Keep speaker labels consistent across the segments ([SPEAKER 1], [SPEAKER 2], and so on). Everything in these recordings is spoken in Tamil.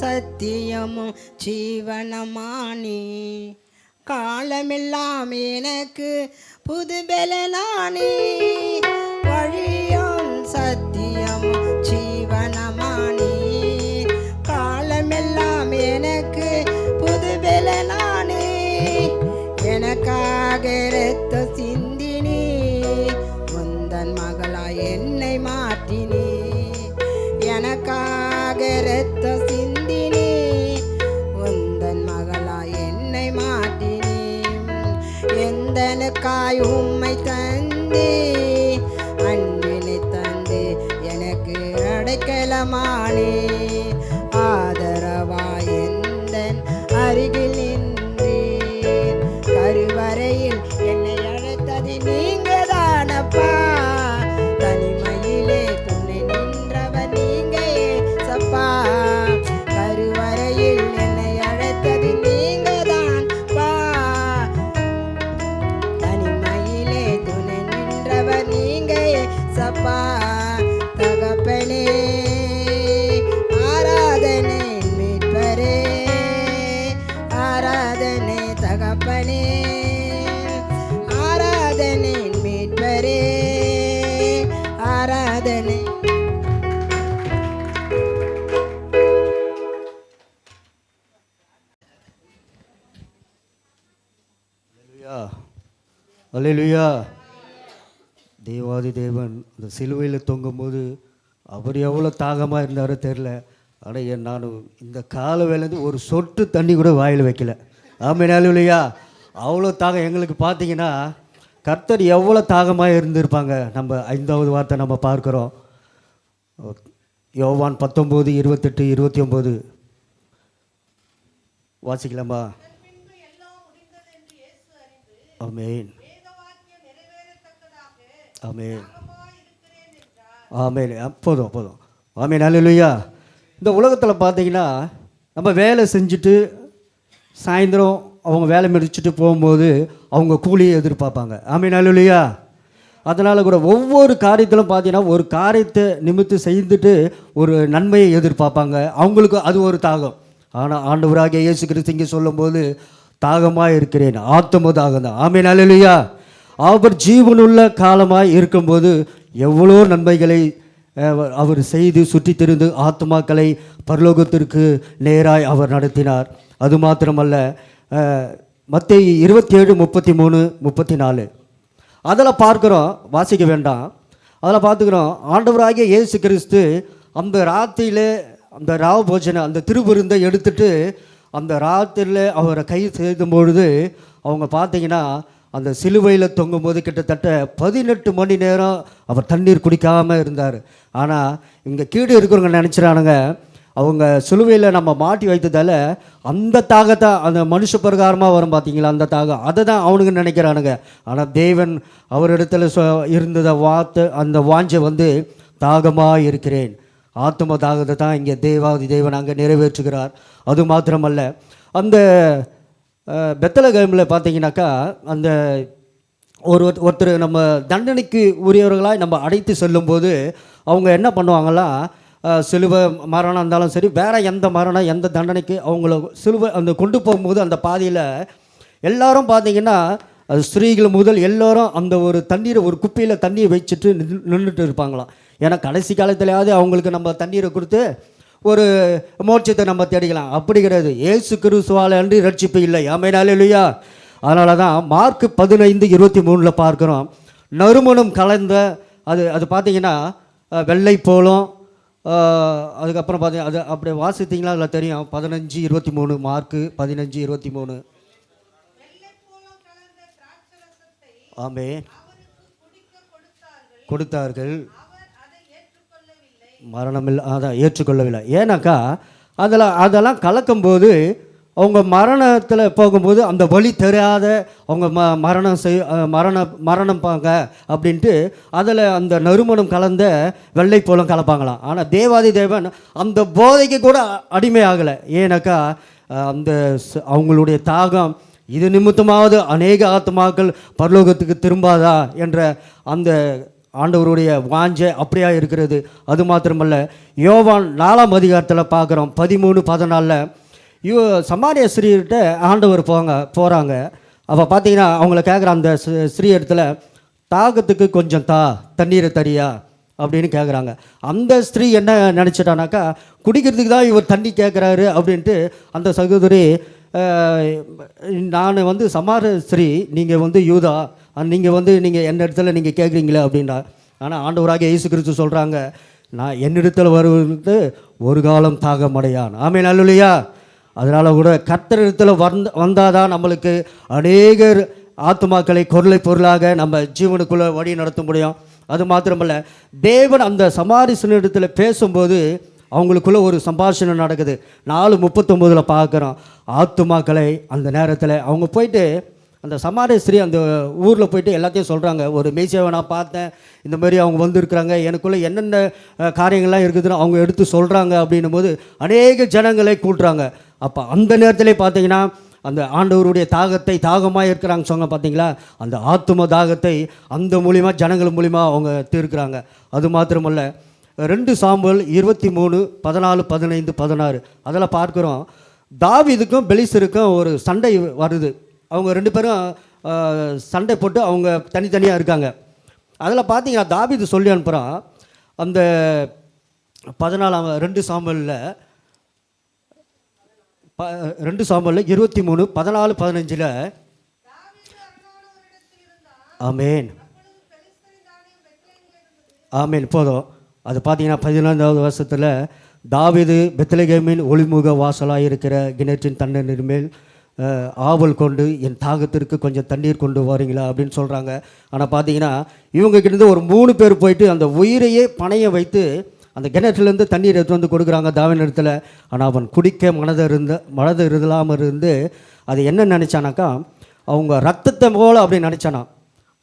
[SPEAKER 1] சத்தியமும் ஜீவனமானி. காலமெல்லாம் எனக்கு புது பலனானி எந்தனுக்காய் உம்மை தந்தே. அன்பினை தந்து எனக்கு அடைக்கலமானே. தகப்பனே ஆராதனை மீட்பரே ஆராதனை.
[SPEAKER 2] அலையிலுயா தேவாதி தேவன் அந்த சிலுவையில் தொங்கும்போது அவர் எவ்வளோ தாகமாக இருந்தாரோ தெரில ஆனால் என் நான் இந்த கால வேலேருந்து ஒரு சொட்டு தண்ணி கூட வாயில் வைக்கல. ஆமாம் இல்லையா அவ்வளோ தாகம் எங்களுக்கு பார்த்தீங்கன்னா கர்த்தர் எவ்வளோ தாகமாக இருந்திருப்பாங்க? நம்ம ஐந்தாவது வார்த்தை நம்ம பார்க்குறோம். யோவான் பத்தொம்போது இருபத்தெட்டு இருபத்தி ஒம்பது வாசிக்கலாமா? ஆமென். ஆமென். ஆமேன். போதும் போதும். ஆமென் அல்லேலூயா இந்த உலகத்தில் பார்த்தீங்கன்னா நம்ம வேலை செஞ்சுட்டு சாயந்தரம் அவங்க வேலை முடிச்சுட்டு போகும்போது அவங்க கூலியை எதிர்பார்ப்பாங்க. ஆமென் அல்லேலூயா அதனால் கூட ஒவ்வொரு காரியத்திலும் பார்த்தீங்கன்னா ஒரு காரியத்தை நிமித்து செய்துட்டு ஒரு நன்மையை எதிர்பார்ப்பாங்க. அவங்களுக்கு அது ஒரு தாகம். ஆனால் ஆண்டவராகிய இயேசு கிறிஸ்திங்க சொல்லும்போது தாகமாக இருக்கிறேன் ஆத்தம தாகம் தான் ஆமீன் அல்லேலூயா அவர் ஜீவனுள்ள காலமாக இருக்கும்போது எவ்வளோ நன்மைகளை அவர் செய்து சுற்றி திரிந்து ஆத்மாக்களை பரலோகத்திற்கு நேராய் அவர் நடத்தினார். அது மாத்திரமல்ல மத்திய இருபத்தி ஏழு முப்பத்தி மூணு முப்பத்தி நாலு அதில் பார்க்குறோம் வாசிக்க வேண்டாம். அதில் பார்த்துக்கிறோம் ஆண்டவராகிய இயேசு கிறிஸ்து அந்த ராத்திரியில் அந்த ராவ போஜனை அந்த திருவிருந்தை எடுத்துட்டு அந்த ராத்திரியில் அவரை கை செய்தும் பொழுது அவங்க பார்த்தீங்கன்னா அந்த சிலுவையில் தொங்கும்போது கிட்டத்தட்ட பதினெட்டு மணி நேரம் அவர் தண்ணீர் குடிக்காமல் இருந்தார். ஆனால் இங்கே கீழே இருக்கிறவங்க நினச்சிடானுங்க அவங்க சிலுவையில் நம்ம மாட்டி வைத்ததால் அந்த தாகத்தை அந்த மனுஷ பிரகாரமாக வரும் பார்த்தீங்களா அந்த தாகம். அதை தான் அவனுங்க நினைக்கிறானுங்க. ஆனால் தேவன் அவரிடத்துல சொ இருந்தத வாத்து அந்த வாஞ்சை வந்து தாகமாக இருக்கிறேன். ஆத்ம தாகத்தை தான் இங்கே தேவாதி தேவன் அங்கே நிறைவேற்றுகிறார். அது மாத்திரமல்ல அந்த பெத்தலகமில் பார்த்தீங்கன்னாக்கா அந்த ஒரு ஒருத்தர் நம்ம தண்டனைக்கு உரியவர்களாக நம்ம அடைத்து செல்லும்போது அவங்க என்ன பண்ணுவாங்களா சிலுவை மரணம் இருந்தாலும் சரி வேறு எந்த மரணம் எந்த தண்டனைக்கு அவங்கள சிலுவை அந்த கொண்டு போகும்போது அந்த பாதையில் எல்லாரும் பார்த்தீங்கன்னா அது ஸ்திரீகள் முதல் எல்லோரும் அந்த ஒரு தண்ணீரை ஒரு குப்பையில் தண்ணியை வச்சுட்டு நின்றுட்டு இருப்பாங்களாம். ஏன்னா கடைசி காலத்திலேயாவது அவங்களுக்கு நம்ம தண்ணீரை கொடுத்து ஒரு மோட்சத்தை நம்ம தேடிக்கலாம். அப்படி கிடையாது. ஏசு கிறிஸ்துவால அன்றி ரட்சிப்பு இல்லை. ஆமைனாலே இல்லையா அதனால தான் மார்க் பதினைந்து இருபத்தி மூணில் பார்க்குறோம். நறுமணம் கலந்த அது அது பார்த்தீங்கன்னா வெள்ளை போலும் அதுக்கப்புறம் பார்த்தீங்கன்னா அது அப்படி வாசித்தீங்களா? அதில் தெரியும். பதினஞ்சு இருபத்தி மூணு மார்க்கு பதினஞ்சு இருபத்தி மூணு ஆமே. கொடுத்தார்கள். மரணமில்லை அதான் ஏற்றுக்கொள்ளவில்லை. ஏன்னாக்கா அதில் அதெல்லாம் கலக்கும்போது அவங்க மரணத்தில் போகும்போது அந்த வழி தெரியாத அவங்க ம மரணம் செய் மரண மரணம் பாங்க அப்படின்ட்டு அதில் அந்த நறுமணம் கலந்த வெள்ளை போலம் கலப்பாங்களாம். ஆனால் தேவாதி தேவன் அந்த போதைக்கு கூட அடிமையாகலை ஏன்னாக்கா அந்த அவங்களுடைய தாகம் இது நிமித்தமாவது அநேக ஆத்மாக்கள் பரலோகத்துக்கு திரும்பாதா என்ற அந்த ஆண்டவருடைய வாஞ்சை அப்படியா இருக்கிறது. அது மாத்திரமல்ல யோவான் நாலாம் அதிகாரத்தில் பார்க்குறோம் பதிமூணு பதினாலில் இவ சமாரிய ஸ்ரீகிட்ட ஆண்டவர் போங்க போகிறாங்க அப்போ பார்த்தீங்கன்னா அவங்கள கேட்குற அந்த ஸ்ரீ- ஸ்ரீ இடத்துல தாகத்துக்கு கொஞ்சம் தா தண்ணீரை தரியா அப்படின்னு கேட்குறாங்க அந்த ஸ்திரீ என்ன நினச்சிட்டானாக்கா குடிக்கிறதுக்கு தான் இவர் தண்ணி கேட்குறாரு அப்படின்ட்டு அந்த சகோதரி நான் வந்து சமார ஸ்ரீ நீங்கள் வந்து யூதா நீங்கள் வந்து நீங்கள் என்ன இடத்துல நீங்கள் கேட்குறீங்களே அப்படின்னா ஆனால் ஆண்டவராக இயேசு கிறிஸ்து சொல்கிறாங்க நான் என்னிடத்தில் வருவது ஒரு காலம் தாகமடையான். ஆமே நல்லலையா அதனால் கூட கர்த்தரிடத்தில் வந்த வந்தால் தான் நம்மளுக்கு அநேகர் ஆத்மாக்களை கொருளை பொருளாக நம்ம ஜீவனுக்குள்ளே வழி நடத்த முடியும். அது மாத்திரமல்ல தேவன் அந்த சமாரிசனிடத்தில் பேசும்போது அவங்களுக்குள்ள ஒரு சம்பாஷணை நடக்குது. நாலு முப்பத்தொம்போதில் பார்க்குறோம். ஆத்துமாக்களை அந்த நேரத்தில் அவங்க போயிட்டு அந்த சமாரஸ்ரீ அந்த ஊரில் போயிட்டு எல்லாத்தையும் சொல்கிறாங்க ஒரு மேய்ச்சியாவை நான் பார்த்தேன். இந்த மாதிரி அவங்க வந்திருக்கிறாங்க. எனக்குள்ளே என்னென்ன காரியங்கள்லாம் இருக்குதுன்னு அவங்க எடுத்து சொல்கிறாங்க அப்படின்னும் போது அநேக ஜனங்களை கூட்டுறாங்க. அப்போ அந்த நேரத்தில் பார்த்தீங்கன்னா அந்த ஆண்டவருடைய தாகத்தை தாகமாக இருக்கிறாங்க சொங்க பார்த்தீங்களா அந்த ஆத்தும தாகத்தை அந்த மூலிமா ஜனங்கள் மூலிமா அவங்க தீர்க்கிறாங்க. அது மாத்திரமல்ல ரெண்டு சாம்பல் இருபத்தி மூணு பதினாலு பதினைந்து பதினாறு அதில் பார்க்குறோம். தாவீதுக்கும் பெலிசருக்கும் ஒரு சண்டை வருது. அவங்க ரெண்டு பேரும் சண்டை போட்டு அவங்க தனித்தனியாக இருக்காங்க. அதில் பார்த்தீங்கன்னா தாவிது சொல்லி அனுப்புகிறான் அந்த பதினாலாம் ரெண்டு சாம்பலில் ப ரெண்டு சாம்பலில் இருபத்தி மூணு பதினாலு பதினஞ்சில் ஆமேன். ஆமேன். போதும். அது பார்த்தீங்கன்னா பதினைந்தாவது வருஷத்தில் தாவிது பெத்தலகேமின் ஒளிமுக வாசலாக இருக்கிற கிணற்றின் தண்ணீர் மேல் ஆவல் கொண்டு என் தாகத்திற்கு கொஞ்சம் தண்ணீர் கொண்டு வரீங்களா அப்படின்னு சொல்கிறாங்க ஆனால் பார்த்தீங்கன்னா இவங்க ஒரு மூணு பேர் போயிட்டு அந்த உயிரையே பணைய வைத்து அந்த கிணற்றுலேருந்து தண்ணீர் எடுத்து வந்து கொடுக்குறாங்க தாவின் இடத்துல ஆனால் அவன் குடிக்க மனது இருந்த மனது இருந்தாமல் இருந்து அது என்ன நினச்சானாக்கா அவங்க ரத்தத்தை போல் அப்படி நினச்சானா.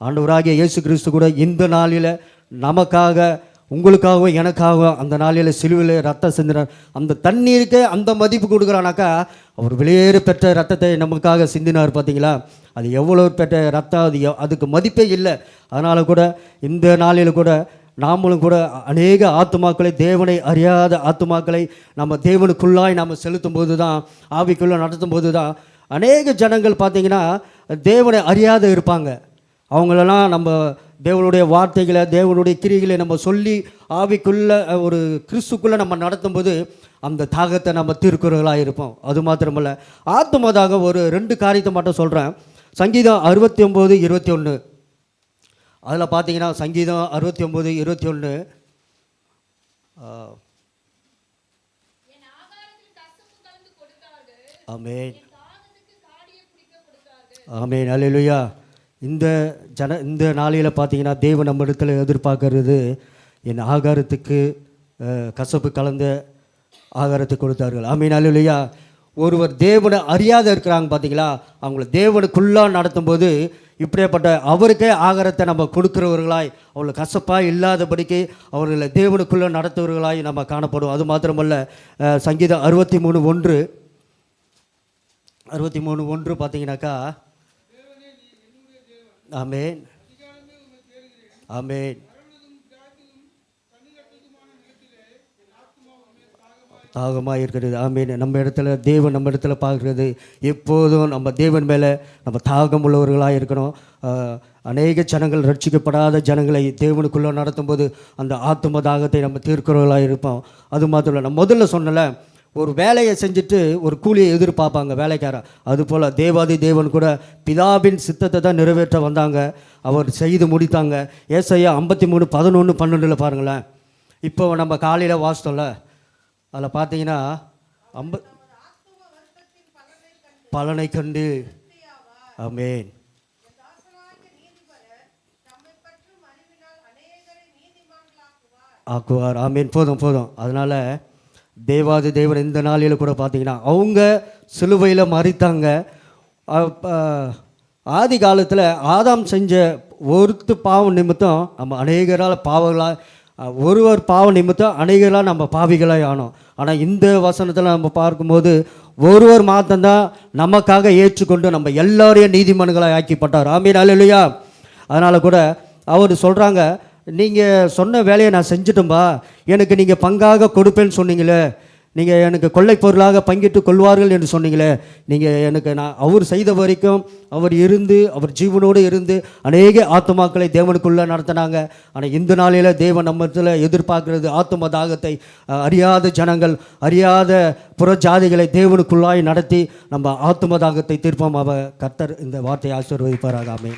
[SPEAKER 2] ஆண்டவராகிய இயேசு கிறிஸ்து கூட இந்த நாளில் நமக்காக உங்களுக்காகவும் எனக்காகவும் அந்த நாளில் சிலுவையில் ரத்தம் சிந்தினார். அந்த தண்ணீருக்கு அந்த மதிப்பு கொடுக்குறானாக்கா அவர் வெளியேறு பெற்ற ரத்தத்தை நமக்காக சிந்தினார் பார்த்தீங்களா அது எவ்வளோ பெற்ற ரத்தம் அது அதுக்கு மதிப்பே இல்லை. அதனால் கூட இந்த நாளில் கூட நாமளும் கூட அநேக ஆத்துமாக்களை தேவனை அறியாத ஆத்துமாக்களை நம்ம தேவனுக்குள்ளாய் நாம் செலுத்தும் போது தான் ஆவிக்குள்ளே நடத்தும் போது தான் அநேக ஜனங்கள் பார்த்தீங்கன்னா தேவனை அறியாத இருப்பாங்க. அவங்களெல்லாம் நம்ம தேவனுடைய வார்த்தைகளை தேவனுடைய கிரிகளை நம்ம சொல்லி ஆவிக்குள்ளே ஒரு கிறிஸ்துக்குள்ளே நம்ம நடத்தும்போது அந்த தாகத்தை நம்ம தீர்க்கிறவர்களாக இருப்போம். அது மாத்திரமல்ல ஆத்மதாக ஒரு ரெண்டு காரியத்தை மட்டும் சொல்கிறேன் சங்கீதம் அறுபத்தி ஒம்பது இருபத்தி ஒன்று அதில் பார்த்தீங்கன்னா சங்கீதம் அறுபத்தி ஒம்பது இருபத்தி ஒன்று ஆமேன். ஆமேன். அல்லேலூயா இந்த ஜன இந்த நாளையில் பார்த்தீங்கன்னா தேவன் நம்ம இடத்துல எதிர்பார்க்கறது என் ஆகாரத்துக்கு கசப்பு கலந்த ஆகாரத்தை கொடுத்தார்கள். ஆமீன். அல்லேலூயா ஒருவர் தேவனை அறியாத இருக்கிறாங்க பார்த்தீங்களா அவங்கள தேவனுக்குள்ளாக நடத்தும்போது இப்படியாப்பட்ட அவருக்கே ஆகாரத்தை நம்ம கொடுக்குறவர்களாய் அவங்களை கசப்பாக இல்லாதபடிக்கு அவர்களை தேவனுக்குள்ளே நடத்துவர்களாய் நம்ம காணப்படும் அது மாத்திரமல்ல சங்கீதம் அறுபத்தி மூணு ஒன்று அறுபத்தி மூணு ஒன்று பார்த்தீங்கன்னாக்கா ஆமேன். ஆமேன். தாகமாக இருக்கிறது. ஆமீன். நம்ம இடத்துல தேவன் நம்ம இடத்துல பார்க்குறது. எப்போதும் நம்ம தேவன் மேலே நம்ம தாகம் உள்ளவர்களாக இருக்கணும். அநேக ஜனங்கள் ரட்சிக்கப்படாத ஜனங்களை தேவனுக்குள்ளே நடத்தும்போது அந்த ஆத்தும தாகத்தை நம்ம தீர்க்கிறவர்களாக இருப்போம். அது மாத்திரம் இல்லை நான் முதல்ல சொன்னல ஒரு வேலையை செஞ்சுட்டு ஒரு கூலியை எதிர்பார்ப்பாங்க வேலைக்காரன் அதுபோல் தேவாதி தேவன் கூட பிதாவின் சித்தத்தை தான் நிறைவேற்ற வந்தாங்க. அவர் செய்து முடித்தாங்க. ஏசையா ஐம்பத்தி மூணு பதினொன்று பன்னெண்டில் பாருங்களேன். இப்போ நம்ம காலையில் வாசித்தோம்ல அதில் பார்த்தீங்கன்னா ஐம்ப பலனை கண்டு. ஆமேன். ஆக்குவார். ஆமீன். போதும் போதும். அதனால் தேவாதி தேவன் இந்த நாளில் கூட பார்த்தீங்கன்னா அவங்க சிலுவையில் மறித்தாங்க. ஆதி காலத்தில் ஆதாம் செஞ்ச ஒருத்து பாவம் நிமித்தம் நம்ம அநேகரால் பாவங்களாக ஒருவர் பாவ நிமித்தம் அநேகராக நம்ம பாவிகளாக ஆனோம். ஆனால் இந்த வசனத்தில் நம்ம பார்க்கும்போது ஒருவர் மாத்தந்தான் நமக்காக ஏற்றுக்கொண்டு நம்ம எல்லாரையும் நீதிமன்றங்களாக ஆக்கிப்பட்டார். ஆமீன் இல்லையா அதனால் கூட அவர் சொல்கிறாங்க நீங்கள் சொன்ன வேலையை நான் செஞ்சுட்டேன்பா. எனக்கு நீங்கள் பங்காக கொடுப்பேன்னு சொன்னீங்களே. நீங்கள் எனக்கு கொள்ளை பொருளாக பங்கிட்டு கொள்வார்கள் என்று சொன்னீங்களே நீங்கள் எனக்கு நான் அவர் செய்த வரைக்கும் அவர் இருந்து அவர் ஜீவனோடு இருந்து அநேக ஆத்மாக்களை தேவனுக்குள்ளே நடத்தினாங்க. ஆனால் இந்த நாளில் தேவன் நம்மத்தில் எதிர்பார்க்கிறது ஆத்ம தாகத்தை அறியாத ஜனங்கள் அறியாத புற ஜாதிகளை தேவனுக்குள்ளாய் நடத்தி நம்ம ஆத்ம தாகத்தை தீர்ப்போம். கர்த்தர் இந்த வார்த்தையை ஆசீர்வதிப்பாராக. ஆகாமே